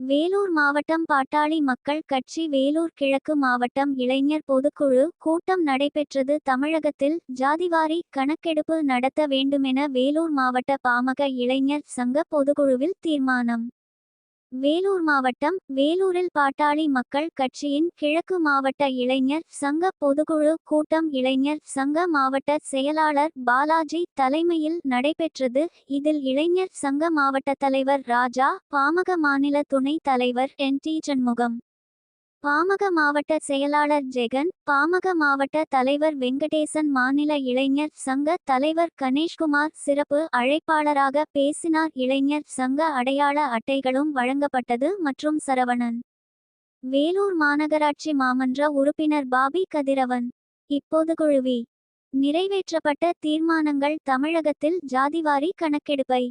வேலூர் மாவட்டம் பாட்டாளி மக்கள் கட்சி வேலூர் கிழக்கு மாவட்டம் இளைஞர் பொதுக்குழு கூட்டம் நடைபெற்றது. தமிழகத்தில் ஜாதிவாரி கணக்கெடுப்பு நடத்த வேண்டுமென வேலூர் மாவட்ட பாமக இளைஞர் சங்க பொதுக்குழுவில் தீர்மானம். வேலூர் மாவட்டம் வேலூரில் பாட்டாளி மக்கள் கட்சியின் கிழக்கு மாவட்ட இளைஞர் சங்க பொதுக்குழு கூட்டம் இளைஞர் சங்க மாவட்ட செயலாளர் பாலாஜி தலைமையில் நடைபெற்றது. இதில் இளைஞர் சங்க மாவட்ட தலைவர் ராஜா பாமக மாநில துணைத் தலைவர் என். டி. சண்முகம். பாமக மாவட்ட செயலாளர் ஜெகன் பாமக மாவட்ட தலைவர் வெங்கடேசன் மாநில இளைஞர் சங்க தலைவர் கணேஷ்குமார் சிறப்பு அழைப்பாளராக பேசினார். இளைஞர் சங்க அடையாள அட்டைகளும் வழங்கப்பட்டது மற்றும் சரவணன். வேலூர் மாநகராட்சி மாமன்ற உறுப்பினர் பாபி கதிரவன். இப்போது குழுவி. நிறைவேற்றப்பட்ட தீர்மானங்கள் தமிழகத்தில் ஜாதிவாரி கணக்கெடுப்பை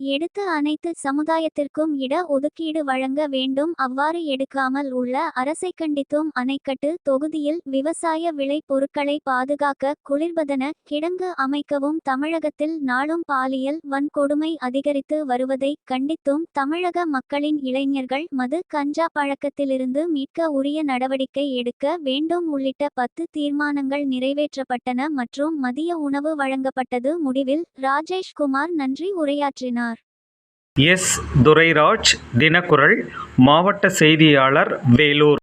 எடுத்து அனைத்து சமுதாயத்திற்கும் இட ஒதுக்கீடு வழங்க வேண்டும். அவ்வாறு எடுக்காமல் உள்ள அரசை கண்டித்தும் அணைக்கட்டு தொகுதியில் விவசாய விளை பொருட்களை பாதுகாக்க குளிர்பதன கிடங்கு அமைக்கவும் தமிழகத்தில் நாளும் பாலியல் வன்கொடுமை அதிகரித்து வருவதை கண்டித்தும் தமிழக மக்களின் இளைஞர்கள் மது கஞ்சா பழக்கத்திலிருந்து மீட்க உரிய நடவடிக்கை எடுக்க வேண்டும். உள்ளிட்ட பத்து தீர்மானங்கள் நிறைவேற்றப்பட்டன மற்றும் மதிய உணவு வழங்கப்பட்டது. முடிவில் ராஜேஷ்குமார் நன்றி உரையாற்றினார். எஸ் துரைராஜ் தினக்குரல் மாவட்ட செய்தியாளர் வேலூர்.